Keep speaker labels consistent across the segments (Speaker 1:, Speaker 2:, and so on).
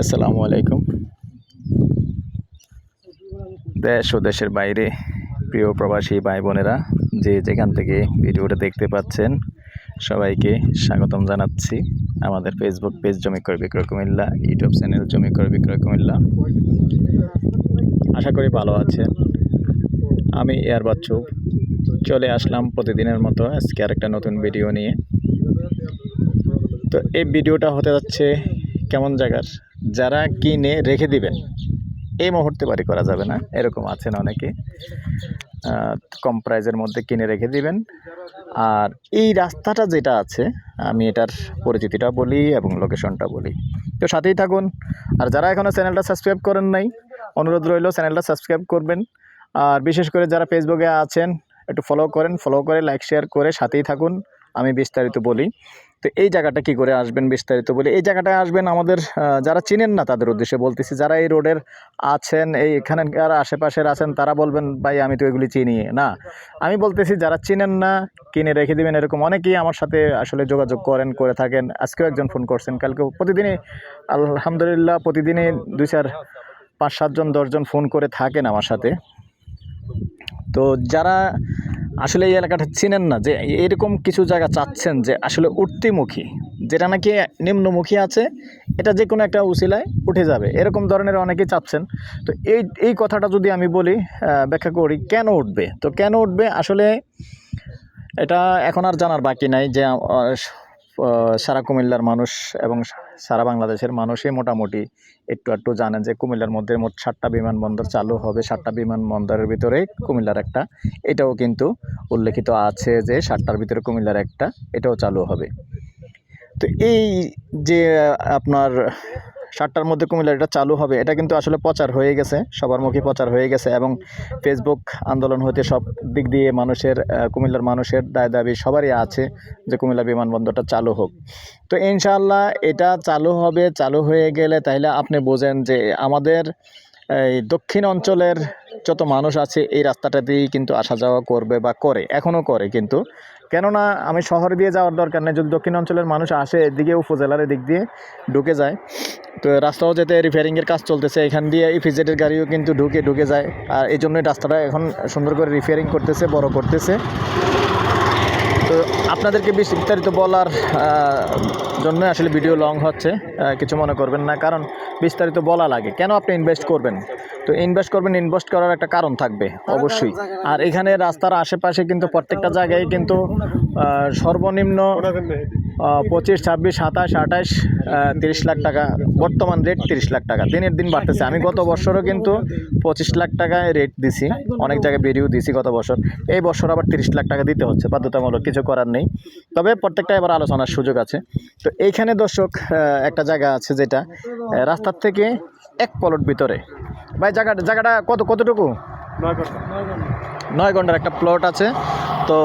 Speaker 1: আসসালামু আলাইকুম। দেশ ও দেশের বাইরে প্রিয় প্রবাসী ভাই বোনেরা যে যেখান থেকে ভিডিওটা দেখতে পাচ্ছেন, সবাইকে স্বাগতম জানাচ্ছি। আমাদের ফেসবুক পেজ জমি ক্রয় বিক্রয় কুমিল্লা ইউটিউব চ্যানেল জমি ক্রয় বিক্রয় কুমিল্লা। আশা করি ভালো আছেন। আমি এয়ার বাচ্চু চলে আসলাম প্রতিদিনের মতো আজকে আরেকটা নতুন ভিডিও নিয়ে। তো এই ভিডিওটা হতে যাচ্ছে কেমন জায়গার? যারা কিনে রেখে দিবেন, এই মুহূর্তে বাড়ি করা যাবে না। এরকম আছেন অনেকে। কম প্রাইজের মধ্যে কিনে রেখে দিবেন। আর এই রাস্তাটা যেটা আছে, আমি এটার পরিচিতিটা বলি এবং লোকেশনটা বলি। তো সাথেই থাকুন। আর যারা এখনও চ্যানেলটা সাবস্ক্রাইব করেন নাই, অনুরোধ রইল চ্যানেলটা সাবস্ক্রাইব করবেন। আর বিশেষ করে যারা ফেসবুকে আছেন, একটু ফলো করেন। ফলো করে লাইক শেয়ার করে সাথেই থাকুন। আমি বিস্তারিত বলি। তো এই জায়গাটা কি করে আসবেন বিস্তারিত বলে? এই জায়গাটায় আসবেন আমাদের যারা চিনেন না তাদের উদ্দেশ্যে বলতেছি, যারা এই রোডের আছেন, এই এখানকার আশেপাশের আছেন, তারা বলবেন, ভাই, আমি তো এগুলি চিনি। না, আমি বলতেছি, যারা চিনেন না, কিনে রেখে দিবেন এরকম অনেকেই আমার সাথে আসলে যোগাযোগ করেন, করে থাকেন। আজকেও একজন ফোন করছেন, কালকে প্রতিদিনই, আলহামদুলিল্লাহ, প্রতিদিনই দুই চার, পাঁচ, সাতজন, দশজন ফোন করে থাকেন আমার সাথে। তো যারা আসলে এই এলাকাটা চিনেন না যে এরকম কিছু জায়গা চাচ্ছেন যে আসলে উঠতিমুখী যেটা নাকি নিম্নমুখী আছে, এটা যে কোনো একটা উসিলায় উঠে যাবে। এরকম ধরনের অনেকেই চাচ্ছেন। তো এই এই কথাটা যদি আমি বলি ব্যাখ্যা করি, কেন উঠবে? তো কেন উঠবে? আসলে এটা এখন আর জানার বাকি নাই যে সারা কুমিল্লার মানুষ এবং সারা বাংলাদেশের মানুষই মোটামুটি একটু একটু জানেন যে কুমিল্লার মধ্যে মোট সাতটা বিমানবন্দর চালু হবে। সাতটা বিমানবন্দরের ভিতরে কুমিল্লার একটা। এটাও কিন্তু উল্লেখিত আছে যে সাতটার ভিতরে কুমিল্লার একটা এটাও চালু হবে। তো এই যে আপনার সাতটার মধ্যে কুমিল্লার এটা চালু হবে। এটা কিন্তু আসলে প্রচার হয়ে গেছে, সবার মুখে প্রচার হয়ে গেছে এবং ফেসবুক আন্দোলন হতে সব দিক দিয়ে মানুষের কুমিল্লার মানুষের দায় দাবি সবারই আছে যে কুমিল্লা বিমানবন্দরটা চালু হোক। তো ইনশাআল্লাহ এটা চালু হবে, চালু হয়ে গেলে তাহলে আপনি বোঝেন যে আমাদের এই দক্ষিণ অঞ্চলের যত মানুষ আছে, এই রাস্তাটা দিয়েই কিন্তু আসা যাওয়া করবে বা করে এখনও করে কিন্তু। কেননা আমি শহর দিয়ে যাওয়ার দরকার নেই, যদি দক্ষিণ অঞ্চলের মানুষ আসে এদিকে, উপজেলার দিক দিয়ে ঢুকে যায়, তো রাস্তাও যেতে রিপেয়ারিংয়ের কাজ চলতেছে, এখান দিয়ে এই ইফিজেটের গাড়িও কিন্তু ঢুকে ঢুকে যায়। আর এই জন্যই রাস্তাটা এখন সুন্দর করে রিপেয়ারিং করতেছে, বড় করতেছে। তো আপনাদেরকে বিস্তারিত বলার জন্য আসলে ভিডিও লং হচ্ছে কিছু মনে করবেন না, কারণ বিস্তারিত বলা লাগে। কেন আপনি ইনভেস্ট করবেন? তো ইনভেস্ট করবেন ইনভেস্ট করার একটা কারণ থাকবে, অবশ্যই। আর এখানে রাস্তার আশেপাশে কিন্তু প্রত্যেকটা জায়গায় কিন্তু সর্বনিম্ন পঁচিশ ছাব্বিশ সাতাশ আঠাশ তিরিশ লাখ টাকা। বর্তমান রেট তিরিশ লাখ টাকা। দিনের দিন বাড়তেছে। আমি গত বছরও কিন্তু পঁচিশ লাখ টাকায় রেট দিছি। অনেক জায়গায় বেরিয়েও দিছি গত বছর। এই বছর আবার তিরিশ লাখ টাকা দিতে হচ্ছে। বাধ্যতামূলক কিছু করার নেই। তবে প্রত্যেকটা এবার আলোচনার সুযোগ আছে। তো এইখানে দর্শক একটা জায়গা আছে যেটা রাস্তার থেকে এক পলট ভিতরে। ভাই জায়গাটা জায়গাটা কত কতটুকু? নয় ঘণ্টার একটা প্লট আছে। তো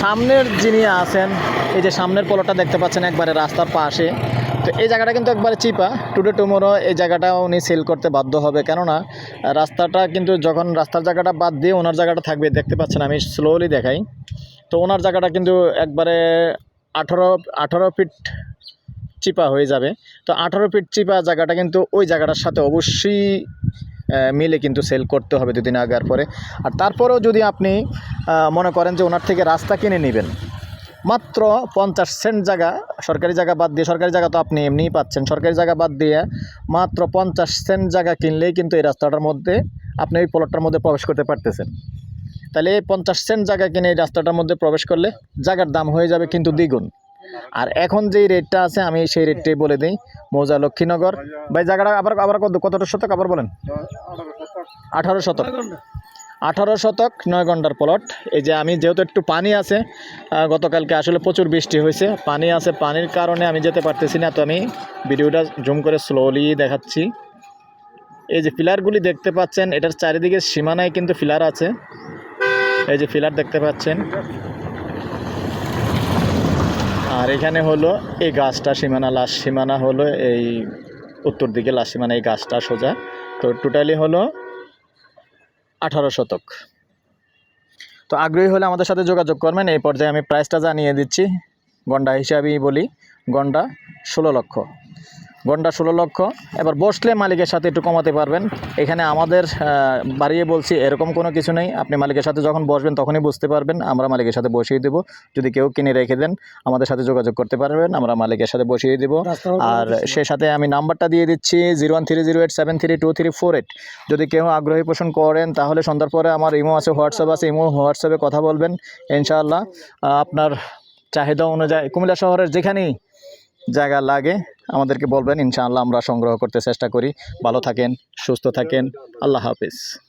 Speaker 1: সামনের যিনি আছেন, এই যে সামনের পলটটা দেখতে পাচ্ছেন একবারে রাস্তার পাশে, তো এই জায়গাটা কিন্তু একবারে চিপা। টুডে টুমোরো এই জায়গাটা উনি সেল করতে বাধ্য হবে। কেননা, রাস্তাটা কিন্তু যখন রাস্তার জায়গাটা বাদ দিয়ে ওনার জায়গাটা থাকবে, দেখতে পাচ্ছেন আমি স্লোলি দেখাই। তো ওনার জায়গাটা কিন্তু একবারে আঠারো আঠারো ফিট চিপা হয়ে যাবে। তো আঠারো ফিট চিপা জায়গাটা কিন্তু ওই জায়গাটার সাথে অবশ্যই মিলে কিন্তু সেল করতে হবে দুদিন আগার পরে। আর তারপরেও যদি আপনি মনে করেন যে ওনার থেকে রাস্তা কিনে নেবেন, মাত্র পঞ্চাশ সেন্ট জায়গা, সরকারি জায়গা বাদ দিয়ে, সরকারি জায়গা তো আপনি এমনিই পাচ্ছেন, সরকারি জায়গা বাদ দিয়ে মাত্র পঞ্চাশ সেন্ট জায়গা কিনলেই কিন্তু এই রাস্তাটার মধ্যে আপনি এই প্লটটার মধ্যে প্রবেশ করতে পারতেছেন। তাহলে এই পঞ্চাশ সেন্ট জায়গা কিনে এই রাস্তাটার মধ্যে প্রবেশ করলে জায়গার দাম হয়ে যাবে কিন্তু দ্বিগুণ। আর এখন যেই রেটটা আছে, আমি সেই রেটটাই বলে দিই। মৌজা লক্ষ্মীনগর। ভাই, জায়গাটা আবার আবার কত, কতটা শতক? আবার বলেন। আঠারো শতক। আঠারো শতক, নয় ঘণ্টার প্লট এই যে আমি যেহেতু একটু পানি আছে গতকালকে আসলে প্রচুর বৃষ্টি হয়েছে। পানি আছে, পানির কারণে আমি যেতে পারতেছি না, তো আমি ভিডিওটা জুম করে স্লোলি দেখাচ্ছি। এই যে ফিলারগুলি দেখতে পাচ্ছেন, এটার চারিদিকে সীমানায় কিন্তু ফিলার আছে। এই যে ফিলার দেখতে পাচ্ছেন। আর এখানে হলো এই গাছটা সীমানা লাশ সীমানা হলো এই উত্তর দিকে লাশ সীমানা এই গাছটা সোজা। তো টোটালি হলো আঠারো শতক। তো আগ্রহী হলে আমাদের সাথে যোগাযোগ করবেন। এই পর্যায়ে আমি প্রাইসটা জানিয়ে দিচ্ছি। গন্ডা হিসাবেই বলি, গন্ডা ষোলো লক্ষ। গন্ডা ষোলো লক্ষ। এবার বসলে মালিকের সাথে একটু কমাতে পারবেন। এখানে আমাদের বাড়িয়ে বলছি এরকম কোনো কিছু নেই। আপনি মালিকের সাথে যখন বসবেন তখনই বুঝতে পারবেন। আমরা মালিকের সাথে বসিয়ে দেবো। যদি কেউ কিনে রেখে দেন আমাদের সাথে যোগাযোগ করতে পারবেন। আমরা মালিকের সাথে বসিয়ে দেবো। আর সে সাথে আমি নাম্বারটা দিয়ে দিচ্ছি zero one three zero eight seven three two three four eight. যদি কেউ আগ্রহী পোষণ করেন তাহলে সন্ধ্যার পরে আমার ইমো আছে হোয়াটসঅ্যাপ আছে। ইমো হোয়াটসঅ্যাপে কথা বলবেন ইনশাআল্লাহ। আপনার চাহিদা অনুযায়ী কুমিল্লা শহরের যেখানেই জায়গা লাগে, আমাদেরকে বলবেন, ইনশাআল্লাহ আমরা সংগ্রহ করতে চেষ্টা করি। ভালো থাকেন, সুস্থ থাকেন। আল্লাহ হাফিজ।